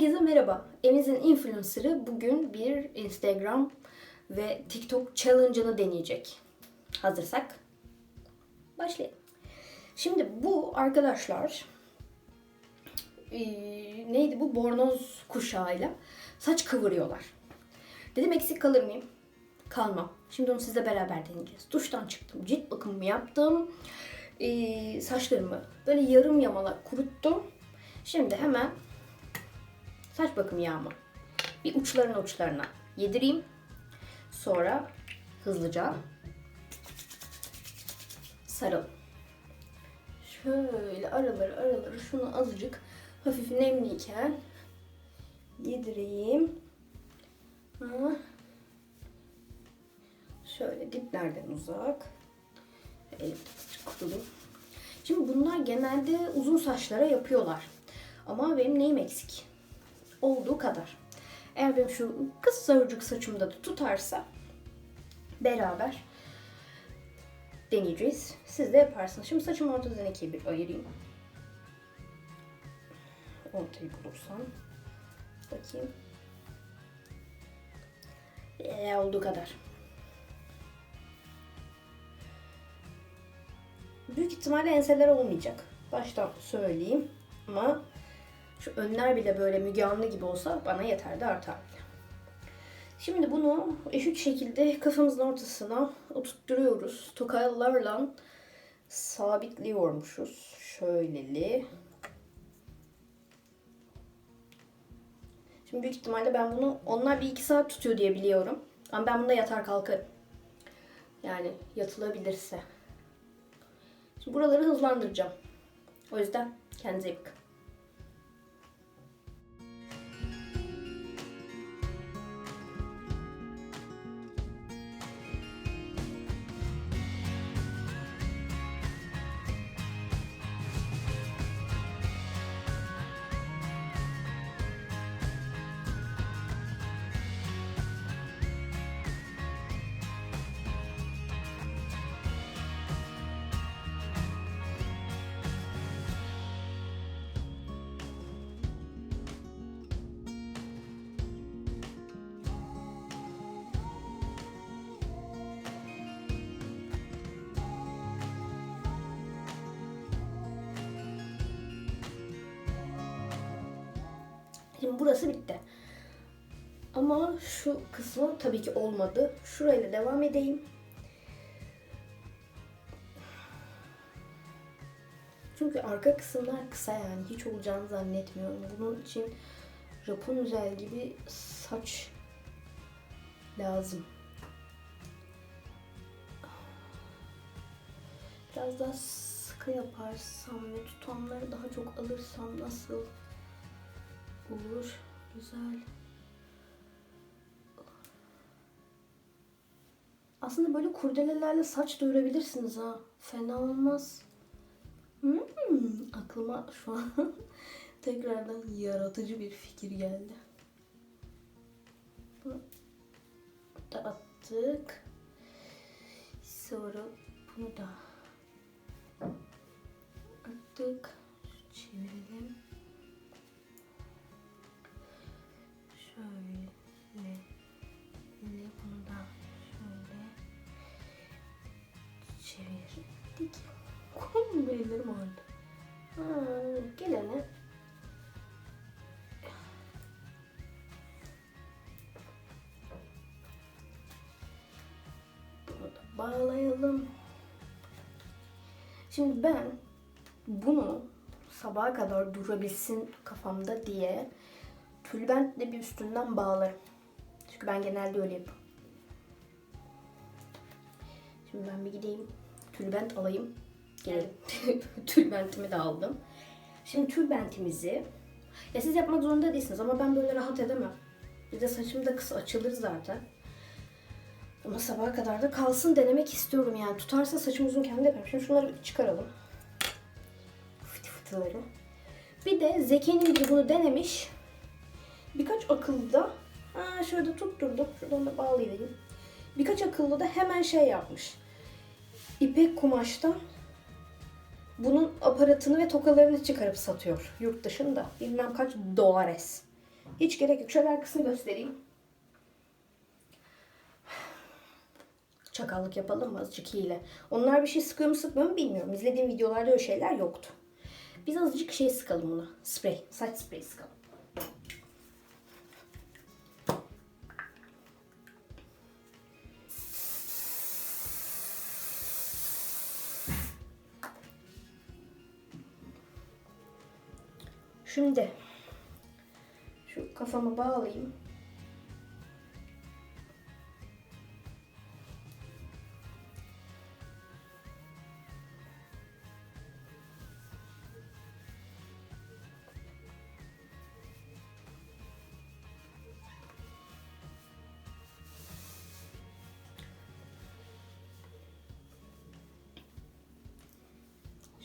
Herkese merhaba. Emiz'in influencer'ı bugün bir Instagram ve TikTok challenge'ını deneyecek. Hazırsak başlayalım. Şimdi bu arkadaşlar eee, neydi bu bornoz kuşağıyla saç kıvırıyorlar. Dedim eksik kalır mıyım? Kalmam. Şimdi onu sizle beraber deneyeceğiz. Duştan çıktım, cilt bakımımı yaptım. Eee, saçlarımı böyle yarım yamalak kuruttum. Şimdi hemen saç bakım yağımı bir uçlarına uçlarına yedireyim. Sonra hızlıca saralım. Şöyle araları araları şunu azıcık hafif nemliyken yedireyim. Şöyle diplerden uzak. Kurulayım. Şimdi bunlar genelde uzun saçlara yapıyorlar. Ama benim neyim eksik? Olduğu kadar. Eğer benim şu kısacık saçımda da tutarsa beraber deneyeceğiz. Siz de yaparsınız. Şimdi saçımı ortadan ikiye bir ayırayım. Ortayı bulursam. Bakayım. Ee, olduğu kadar. Büyük ihtimalle enseler olmayacak. Baştan söyleyeyim. Ama şu önler bile böyle Müge Anlı gibi olsa bana yeter de artar. Şimdi bunu eşit şekilde kafamızın ortasına oturtturuyoruz. Tokalarla sabitliyormuşuz. Şöyleli. Şimdi büyük ihtimalle ben bunu onlar bir iki saat tutuyor diye biliyorum. Ama ben bunda yatar kalkarım. Yani yatılabilirse. Şimdi buraları hızlandıracağım. O yüzden kendinize iyi bakın. Şimdi burası bitti. Ama şu kısmı tabii ki olmadı. Şurayla devam edeyim. Çünkü arka kısımlar kısa yani hiç olacağını zannetmiyorum. Bunun için Rapunzel gibi saç lazım. Biraz daha sıkı yaparsam ve tutamları daha çok alırsam nasıl olur? Güzel. Aslında böyle kurdelelerle saç da ha. Fena olmaz. Hmm, aklıma şu an tekrardan yaratıcı bir fikir geldi. Bunu da attık. Sonra bunu da attık. Çevirelim. Bağlayalım. Şimdi ben bunu sabaha kadar durabilsin kafamda diye tülbentle bir üstünden bağlarım. Çünkü ben genelde öyle yapıyorum. Şimdi ben bir gideyim tülbent alayım. Gelelim. Tülbentimi de aldım. Şimdi tülbentimizi ya siz yapmak zorunda değilsiniz ama ben böyle rahat edemem. Bir de saçım da kısa açılır zaten. Ama sabaha kadar da kalsın denemek istiyorum yani. Tutarsa saçım uzunken de yaparım. Şimdi şunları çıkaralım. Fıtı fıtıları. Bir de Zeki'nin biri bunu denemiş. Birkaç akıllı da ha şöyle tutturdum. Şuradan da bağlayayım. Birkaç akıllı da hemen şey yapmış. İpek kumaştan bunun aparatını ve tokalarını çıkarıp satıyor yurt dışında. Bilmem kaç dolares. Hiç gerek yok. Şöyle arkasını göstereyim. Çakallık yapalım mı azıcık hile? Onlar bir şey sıkıyor mu sıkmıyor mu bilmiyorum. İzlediğim videolarda öyle şeyler yoktu. Biz azıcık şey sıkalım ona. Sprey. Saç spreyi sıkalım. Şimdi şu kafamı bağlayayım.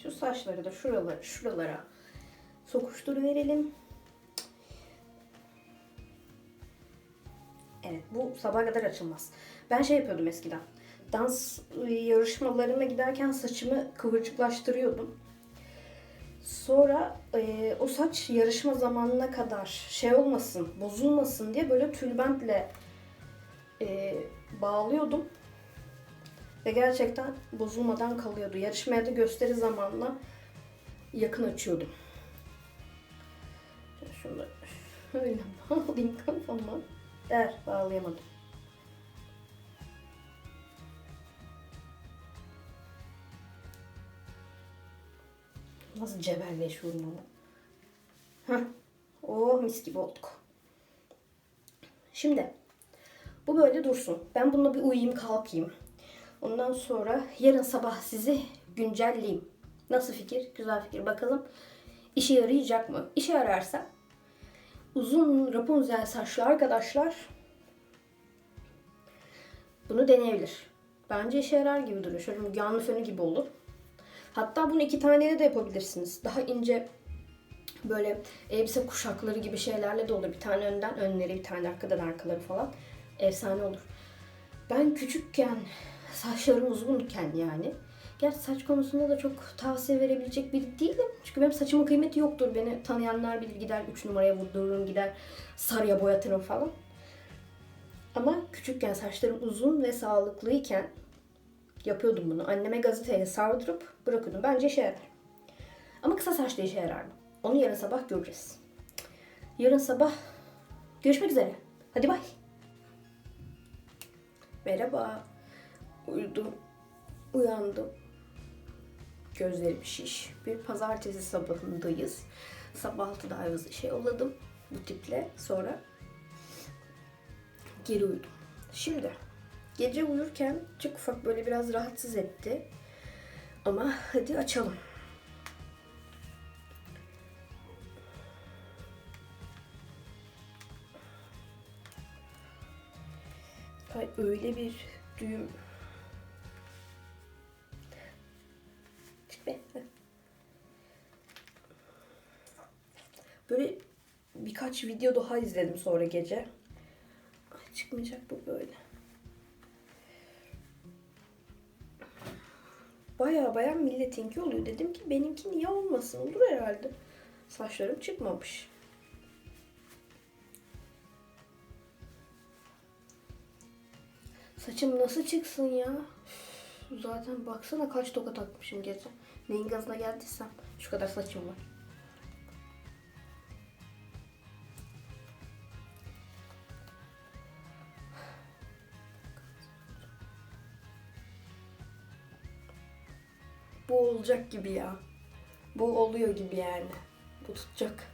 Şu saçları da şuralara, şuralara sokuşturuverelim. Evet bu sabaha kadar açılmaz. Ben şey yapıyordum eskiden. Dans yarışmalarına giderken saçımı kıvırcıklaştırıyordum. Sonra e, o saç yarışma zamanına kadar şey olmasın, bozulmasın diye böyle tülbentle e, bağlıyordum. Ve gerçekten bozulmadan kalıyordu. Yarışmaya da gösteri zamanla yakın açıyordum. Şunu da şöyle bağlayayım kafama. Der, bağlayamadım. Nasıl cebelleşiyorum ama. Heh. Oh mis gibi olduk. Şimdi bu böyle dursun. Ben bununla bir uyuyayım kalkayım. Ondan sonra yarın sabah sizi güncelleyeyim. Nasıl fikir? Güzel fikir. Bakalım işe yarayacak mı? İşe yararsa uzun Rapunzel saçlı arkadaşlar bunu deneyebilir. Bence işe yarar gibi duruyor. Şöyle Müge fönü gibi olur. Hatta bunu iki taneyle de yapabilirsiniz. Daha ince böyle elbise kuşakları gibi şeylerle de olur. Bir tane önden önleri, bir tane arkadan arkaları falan. Efsane olur. Ben küçükken saçlarım uzunken yani. Gerçi saç konusunda da çok tavsiye verebilecek biri değilim. Çünkü benim saçımın kıymeti yoktur. Beni tanıyanlar bilir gider 3 numaraya vurdururum gider sarıya boyatırım falan. Ama küçükken saçlarım uzun ve sağlıklıyken yapıyordum bunu. Anneme gazeteyle sardırıp bırakıyordum. Bence işe yarar. Ama kısa saçlı işe yarar mı? Onu yarın sabah göreceğiz. Yarın sabah görüşmek üzere. Hadi bay. Merhaba. Uyudum. Uyandım. Gözlerim şiş. Bir pazartesi sabahındayız. Sabah 6'da ayvazı şey oladım bu tiple. Sonra geri uyudum. Şimdi gece uyurken çok ufak böyle biraz rahatsız etti. Ama hadi açalım. Ay öyle bir düğüm. Böyle birkaç video daha izledim sonra gece. Ay çıkmayacak bu böyle. Baya baya milletinki oluyor. Dedim ki benimki niye olmasın? Olur herhalde. Saçlarım çıkmamış. Saçım nasıl çıksın ya? Üf, Zaten baksana kaç toka takmışım gece. Neyin gazına geldiysem şu kadar saçım var. Bu olacak gibi ya. Bu oluyor gibi yani. Bu tutacak.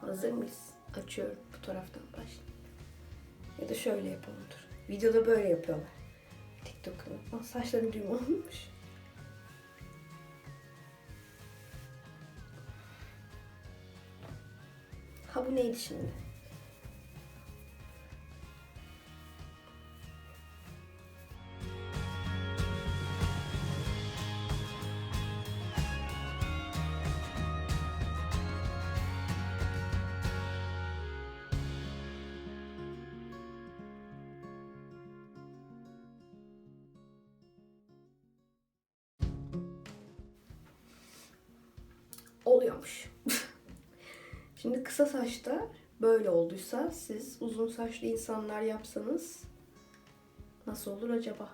Hazır mıyız? Açıyorum bu taraftan başlayayım. Ya da şöyle yapalım dur. Videoda böyle yapıyorlar. TikTok'ta. Saçlarım düğüm olmuş. Ha bu neydi şimdi? Oluyormuş. Şimdi kısa saçta böyle olduysa siz uzun saçlı insanlar yapsanız nasıl olur acaba?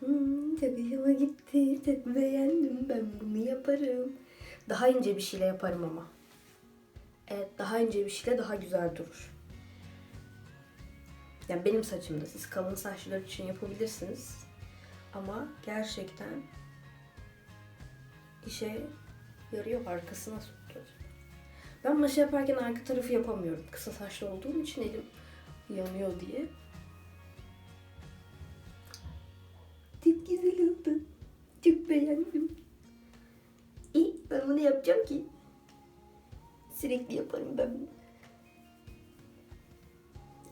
Hmm, hoşuma gitti. Çok beğendim. Ben bunu yaparım. Daha ince bir şeyle yaparım ama. Evet daha ince bir şeyle daha güzel durur. Yani benim saçımda siz kalın saçlılar için yapabilirsiniz. Ama gerçekten işe yarıyor arkasına tutuyor. Ben maşa yaparken arka tarafı yapamıyorum. Kısa saçlı olduğum için elim yanıyor diye. Çok güzel oldu. Çok beğendim. İyi ben bunu yapacağım ki. Sürekli yaparım ben bunu.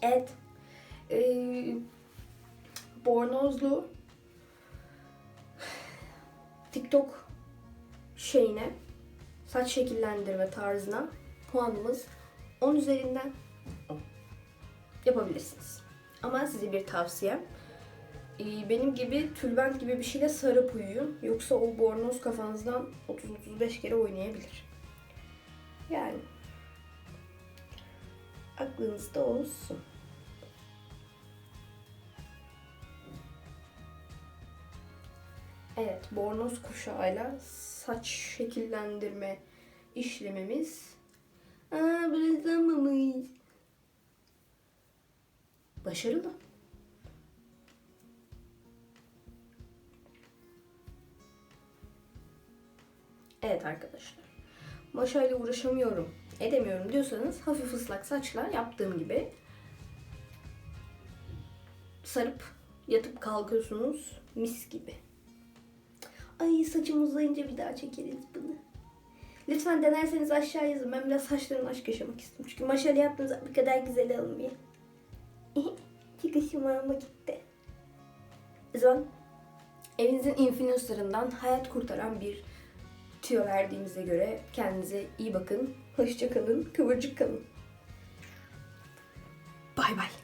Evet. Ee, bornozlu TikTok şeyine saç şekillendirme tarzına puanımız 10 üzerinden 10. Yapabilirsiniz. Ama size bir tavsiyem. ee, Benim gibi tülbent gibi bir şeyle sarıp uyuyun. Yoksa o bornoz kafanızdan 30-35 kere oynayabilir. Yani aklınızda olsun. Evet, bornoz kuşağıyla saç şekillendirme işlemimiz Aa, bırakamamış. Başarılı. Evet arkadaşlar. Maşayla uğraşamıyorum, edemiyorum diyorsanız hafif ıslak saçla yaptığım gibi sarıp yatıp kalkıyorsunuz mis gibi. Ay saçım uzayınca bir daha çekeriz bunu. Lütfen denerseniz aşağı yazın. Ben biraz saçlarımla aşk yaşamak istiyorum. Çünkü maşayla yaptığınız bir kadar güzel olmuyor. Çok hoşuma gitti. O zaman evinizin influencerından hayat kurtaran bir tüyo verdiğimize göre kendinize iyi bakın. Hoşça kalın. Kıvırcık kalın. Bay bay.